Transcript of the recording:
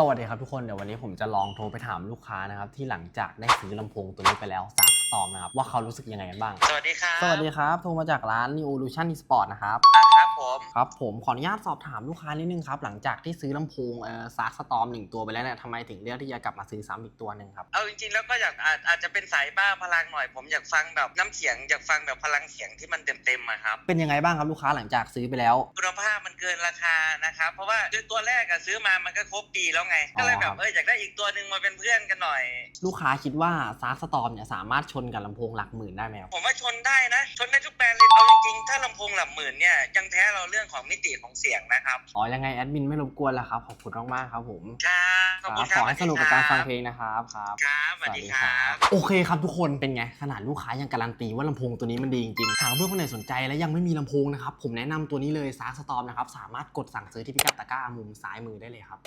สวัสดีครับทุกคนเดี๋ยววันนี้ผมจะลองโทรไปถามลูกค้านะครับที่หลังจากได้ซื้อลำโพงตัวนี้ไปแล้วสามสตอมนะครับว่าเขารู้สึกยังไงกันบ้าง สวัสดีครับ สวัสดีครับ โทรมาจากร้าน New Illusion Sport นะครับอะครับผมครับผมขออนุญาตสอบถามลูกค้านิดนึงครับหลังจากที่ซื้อลำโพงเอ่อซาร์สตอมหนึ่งตัวไปแล้วเนี่ยทำไมถึงเลือกที่จะกลับมาซื้อซ้ำอีกตัวหนึ่งครับ เอาจริงๆแล้วก็อยากอาจอาจจะเป็นสายบ้าพลังหน่อย ผมอยากฟังแบบน้ำเสียงอยากฟังแบบพลังเสียงที่มันเต็มๆอะครับ เป็นยังไงบ้างครับลูกค้าหลังจากซื้อไปแล้ว คุณภาพมันเกินราคานะครับ เพราะว่าคือตัวแรกอะซื้อมามันก็ครบปีแล้วไงอ๋อก็เลยแบครับบเอออยากได้อีกตัวหนึ่งมาเป็นเพื่อนกันหน่อย ลูกค้าคิดว่าซาร์สตอมเนี่ยสามารถชนกับลำโพงหลักหมื่นได้ไหมครับผมว่าชนได้นะ ชนได้ทุก ถ้าลำโพงหลักหมื่นเนี่ยยังแพ้เราเรื่องของมิติของเสียงนะครับ อ๋อ ยังไงแอดมินไม่รบกวนแล้วครับ ขอบคุณมากๆครับผม ครับขอบคุณคขรับอให้สนุกกับการฟังเพลงนะครับครับ ครับสวัสดีครับ โอเคครับทุกคนเป็นไง ขนาดลูกค้ายังการันตีว่าลำโพงตัวนี้มันดีจริงๆหากเพื่อนคนไหนสนใจและยังไม่มีลำโพงนะครับ ผมแนะนำตัวนี้เลยซาร์สตอมนะครับ สามารถกดสั่งซื้อที่พิกัดตะกร้ามุมซ้ายมือได้เลยครับ